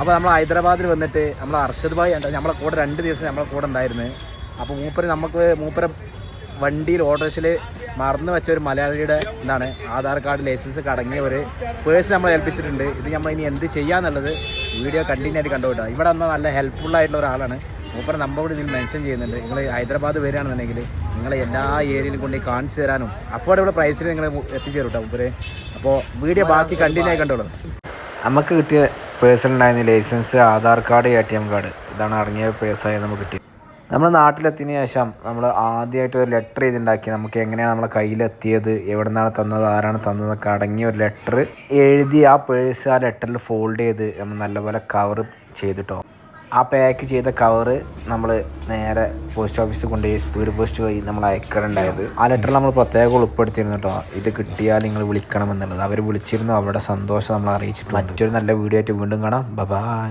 അപ്പോൾ നമ്മൾ ഹൈദരാബാദിൽ വന്നിട്ട് നമ്മൾ അർഷദ് ഭായി നമ്മളെ കൂടെ രണ്ട് ദിവസം നമ്മളെ കൂടെ ഉണ്ടായിരുന്നു. അപ്പോൾ മൂപ്പര് നമുക്ക് മൂപ്പര വണ്ടിയിൽ ഓട്ടോറിക്ഷയിൽ മറന്നു വെച്ച ഒരു മലയാളിയുടെ എന്താണ് ആധാർ കാർഡ് ലൈസൻസ് അടങ്ങിയ ഒരു പേഴ്സ് നമ്മൾ ഏൽപ്പിച്ചിട്ടുണ്ട്. ഇത് നമ്മൾ ഇനി എന്ത് ചെയ്യാന്നുള്ളത് വീഡിയോ കണ്ടിന്യൂ ആയിട്ട് കണ്ടുപോട്ടോ ഇവിടെ വന്നാൽ നല്ല ഹെൽപ്ഫുൾ ആയിട്ടുള്ള ഒരാളാണ്. മൂപ്പര നമ്മൾ കൂടി ഇതിൽ മെൻഷൻ ചെയ്യുന്നുണ്ട്. നിങ്ങൾ ഹൈദരാബാദ് വരികയാണെന്നുണ്ടെങ്കിൽ നിങ്ങളെ എല്ലാ ഏരിയയിലും കൊണ്ട് കാണിച്ചു തരാനും അഫോർഡബിൾ പ്രൈസിൽ നിങ്ങൾ എത്തിച്ചേരും കേട്ടോ മൂപ്പര്. അപ്പോൾ വീഡിയോ ബാക്കി കണ്ടിന്യൂ ആയി കണ്ടോളൂ. നമുക്ക് കിട്ടിയ പേഴ്സൺ ഉണ്ടായിരുന്ന licence Aadhaar card A T M card. ഇതാണ് അടങ്ങിയ പേഴ്സായി നമുക്ക് കിട്ടിയത്. നമ്മൾ നാട്ടിലെത്തിയതിന് ശേഷം നമ്മൾ ആദ്യമായിട്ട് ഒരു ലെറ്റർ ചെയ്തുണ്ടാക്കി നമുക്ക് എങ്ങനെയാണ് നമ്മളെ കയ്യിലെത്തിയത് എവിടെ നിന്നാണ് തന്നത് ആരാണ് തന്നതൊക്കെ അടങ്ങിയ ഒരു ലെറ്റർ എഴുതി ആ പേഴ്സ് ആ ലെറ്ററിൽ ഫോൾഡ് ചെയ്ത് നമ്മൾ നല്ലപോലെ കവർ ചെയ്തിട്ടോ. ആ പാക്ക് ചെയ്ത കവറ് നമ്മൾ നേരെ പോസ്റ്റ് ഓഫീസിൽ കൊണ്ടുപോയി സ്പീഡ് പോസ്റ്റ് വഴി നമ്മൾ അയക്കാറുണ്ടായത് ആ ലെറ്ററിൽ നമ്മൾ പ്രത്യേകം ഉൾപ്പെടുത്തിയിരുന്നു കേട്ടോ ഇത് കിട്ടിയാൽ നിങ്ങൾ വിളിക്കണം എന്നുള്ളത് അവർ വിളിച്ചിരുന്നു അവരുടെ സന്തോഷം നമ്മൾ അറിയിച്ചിട്ടുണ്ട്. മറ്റൊരു നല്ല വീഡിയോ ആയിട്ട് വീണ്ടും കാണാം. ബൈ